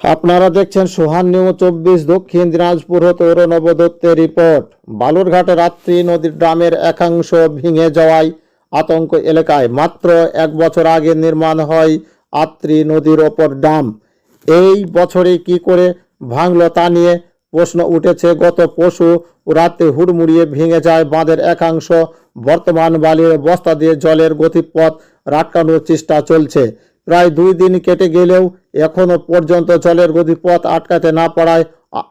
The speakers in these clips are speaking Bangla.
আপনারা দেখছেন সোহান নিউ চব্বিশ, দক্ষিণ দিনাজপুর হতে অরণব দত্তের রিপোর্ট। বালুরঘাটে রাত্রি নদীর ড্রামের একাংশ ভেঙে যাওয়ায় আতঙ্ক এলাকায়। মাত্র এক বছর আগে নির্মাণ হয় আত্রি নদীর ওপর ড্যাম এই বছরে কি করে ভাঙলো তা নিয়ে প্রশ্ন উঠেছে। গত পশু রাতে হুড়মুড়িয়ে ভেঙে যায় বাঁধের একাংশ। বর্তমান বালির বস্তা দিয়ে জলের গতিপথ রাটকানোর চেষ্টা চলছে। প্রায় দুই দিন কেটে গেলেও এখনও পর্যন্ত জলের গতিপথ আটকাতে না পারায়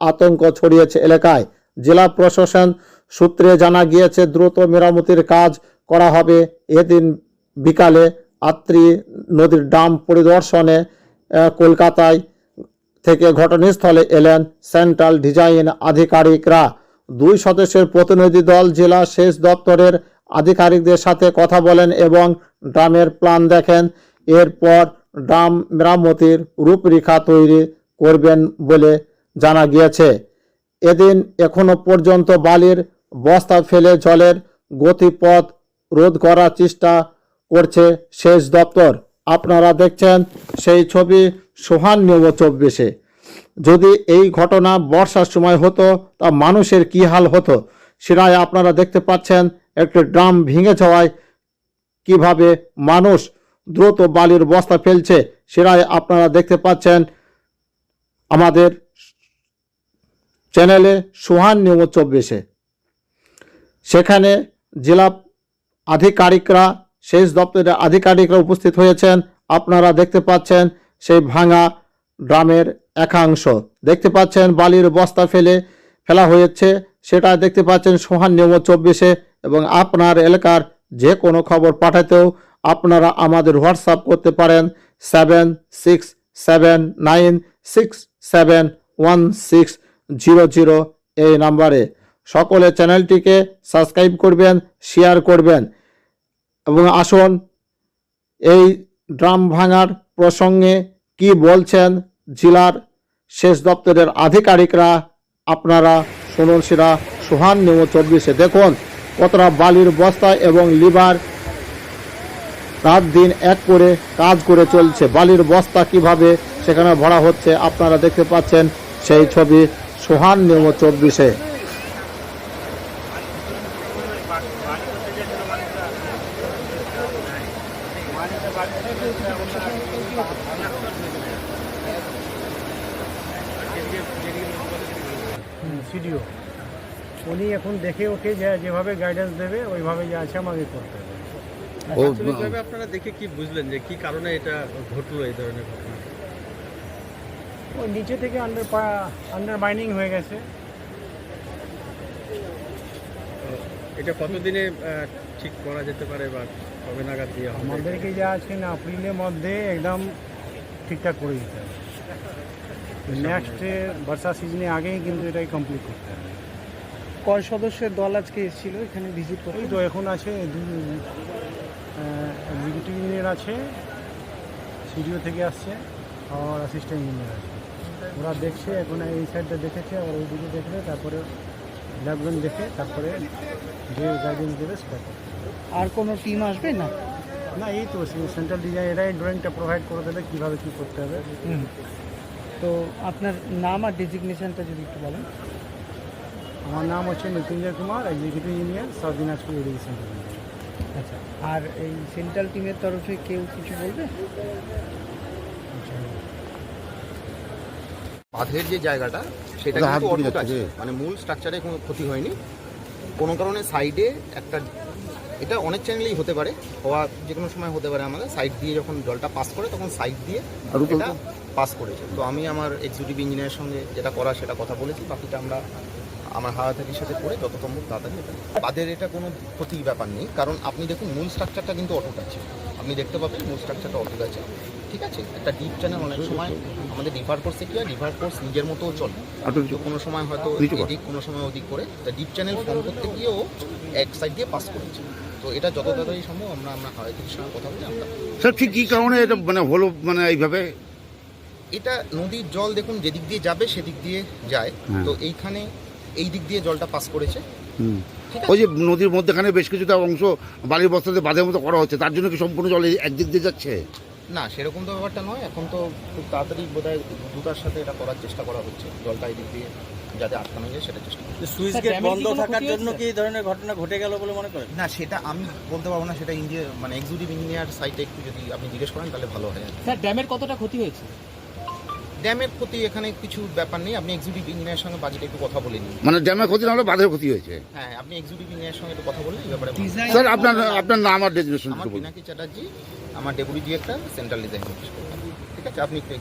আতঙ্ক ছড়িয়েছে এলাকায়। জেলা প্রশাসন সূত্রে জানা গিয়েছে, দ্রুত মেরামতির কাজ করা হবে। এদিন বিকালে আত্রি নদীর ডাম পরিদর্শনে কলকাতায় থেকে ঘটনাস্থলে এলেন সেন্ট্রাল ডিজাইন আধিকারিকরা। দুই সদস্যের প্রতিনিধি দল জেলা সেচ দপ্তরের আধিকারিকদের সাথে কথা বলেন এবং ড্রামের প্ল্যান দেখেন। এরপর ড্রাম মেরামতির রূপরেখা তৈরি করবেন বলে জানা গিয়েছে। এদিন এখনও পর্যন্ত বালির বস্তা ফেলে জলের গতিপথ রোধ করার চেষ্টা করছে সেচ দপ্তর। আপনারা দেখছেন সেই ছবি সোহান নিউজ চব্বিশে। যদি এই ঘটনা বর্ষার সময় হতো, তা মানুষের কি হাল হতো, সেটাই আপনারা দেখতে পাচ্ছেন। একটি ড্রাম ভেঙে যাওয়ায় কীভাবে মানুষ দ্রুত বালির বস্তা ফেলছে। সেটাই আপনারা দেখতে পাচ্ছেন আমাদের চ্যানেলে সোহান নিউজ চব্বিশে। সেখানে জেলা আধিকারিকরা সেচ দপ্তরের আধিকারিকরা উপস্থিত হয়েছেন। আপনারা দেখতে পাচ্ছেন সেই ভাঙা ড্রামের একাংশ। দেখতে পাচ্ছেন বালির বস্তা ফেলে ফেলা হয়েছে। সেটা দেখতে পাচ্ছেন সোহান নিয়ম চব্বিশে এবং আপনার এলাকার যে কোনো খবর পাঠাতেও আপনারা আমাদের হোয়াটসঅ্যাপ করতে পারেন seven six seven nine six seven one six zero zero এই নাম্বারে। সকলে চ্যানেলটিকে সাবস্ক্রাইব করবেন, শেয়ার করবেন এবং আসুন এই ড্রাম ভাঙার প্রসঙ্গে কি বলছেন জেলার শেষ দপ্তরের আধিকারিকরা, আপনারা শুনুন সেটা। সোহান নিউজ চব্বিশে দেখুন, কতটা বালির বস্তা এবং লিভার রাত দিন এক করে কাজ করে চলছে। বালির বস্তা কীভাবে সেখানে ভরা হচ্ছে আপনারা দেখতে পাচ্ছেন সেই ছবি সোহান নিউজ চব্বিশে। উনি এখন দেখে যে যেভাবে গাইডেন্স দেবে, ওইভাবে যা আছে আমাকে করতে হবে। ও আপনারা দেখে কি বুঝলেন যে কি কারণে এটা ঘটলো এই ধরনের ঘটনা? ওই নিচে থেকে আন্ডার আন্ডার মাইনিং হয়ে গেছে। এটা কতদিনে ঠিক করা যেতে পারে বা কবে নাগাদ দিয়ে আমাদেরকে যা আছে না এপ্রিলের মধ্যে একদম ঠিকঠাক করে দিতে হবে। নেক্সট বর্ষা সিজনে আগেই কিন্তু এটাই কমপ্লিট করতে হবে। কয় সদস্যের দল আজকে এসেছিল এখানে ভিজিট এই তো এখন আছে এক্সিকিউটিভ ইঞ্জিনিয়ার আছে সিডিও থেকে আসছে আর অ্যাসিস্ট্যান্ট ইঞ্জিনিয়ার আছে। ওরা দেখছে এখন এই সাইডটা দেখেছে আর ওই দিকে দেখলে তারপরে ল্যাবগান দেখে তারপরে যে গাইডেন্স দেবে সেটা। আর কোনো টিম আসবে না? না এই তো সেন্ট্রাল ডিজাইন এরাই ড্রয়িংটা প্রোভাইড করে দেবে কীভাবে কী করতে হবে। তো আপনার নাম আর ডেজিগনেশনটা যদি একটু বলেন। আমার নাম হচ্ছে Mrityunjoy Kumar executive engineer south Dinajpur irrigation আচ্ছা। আর এই সেন্ট্রাল টিমের তরফে কেউ কিছু বলবে? বাঁধের যে জায়গাটা সেটা কিন্তু দিয়ে অটুট আছে। মানে মূল স্ট্রাকচারে কোনো ক্ষতি হয়নি। কোনো কারণে সাইডে একটা এটা অনেক চ্যানেলেই হতে পারে হওয়া যে কোনো সময় হতে পারে আমাদের। সাইড দিয়ে যখন জলটা পাস করে তখন সাইড দিয়ে এটা পাস করেছে। তো আমি আমার এক্সিকিউটিভ ইঞ্জিনিয়ারের সঙ্গে যেটা করা সেটা কথা বলেছি। বাকিটা আমরা আমার হাওয়াথাকির সাথে করে যত সম্ভব তাড়াতাড়ি এটা বাদের এটা কোনো ক্ষতির ব্যাপার নেই কারণ আপনি দেখুন মূল স্ট্রাকচারটা কিন্তু অটুট আছে আপনি দেখতে পাবেন মূল স্ট্রাকচারটা অটুট আছে ঠিক আছে? একটা ডিপ চ্যানেল অনেক সময় আমাদের রিভার কোর্সে কি হয়? রিভার কোর্স নিজের মতো চলে। কোনো সময় হয়তো এদিক কোনো সময় ওদিক করে। তা ডিপ চ্যানেল ফর্ম করতে গিয়েও এক সাইড দিয়ে পাস করেছে। তো এটা যত তাড়াতাড়ি সম্ভব আমরা আমরা সঙ্গে কথা বলে আমরা স্যার ঠিক কী কারণে এটা মানে হলো মানে এইভাবে? এটা নদীর জল দেখুন যেদিক দিয়ে যাবে সেদিক দিয়ে যায়। হ্যাঁ। তো এইখানে এই দিক দিয়ে জলটা পাস করেছে। ওই যে নদীর মধ্যেখানে বেশ কিছুটা অংশ বালির বস্তাতে বাঁধের মতো করা হচ্ছে তার জন্য কি সম্পূর্ণ জল এই একদিক দিয়ে যাচ্ছে? না সেরকম তো ব্যাপারটা নয় এখন তো খুব তাড়াতাড়ি বোধ হয় দ্রুতার সাথে এটা করার চেষ্টা করা হচ্ছে জলটা এদিক দিয়ে যাতে আটকানো যায় সেটা চেষ্টা করছি সুইচ গেট বন্ধ থাকার জন্য কি এই ধরনের ঘটনা ঘটে গেল বলে মনে করেন? না সেটা আমি বলতে পারব না সেটা ইঞ্জিনিয়ার মানে এক্সিকিউটিভ ইঞ্জিনিয়ার সাইটে একটু যদি আপনি জিজ্ঞেস করেন তাহলে ভালো হয় স্যার ড্যামের কতটা ক্ষতি হয়েছে? ড্যামের ক্ষতি এখানে কিছু ব্যাপার নেই। আপনি এক্সিকিউটিভ ইঞ্জিনিয়ারের সঙ্গে বাজেট একটু কথা বলে নিন। মানে ড্যামের ক্ষতি না হলে বাঁধের ক্ষতি হয়েছে। হ্যাঁ আপনি এক্সিকিউটিভ ইঞ্জিনিয়ারের সঙ্গে একটু কথা বললে এই ব্যাপারে স্যার আপনার আপনার নাম আর ডেজিনেশন আমার পিনাকি চ্যাটার্জি আমার deputy director central design office ঠিক আছে আপনি একটু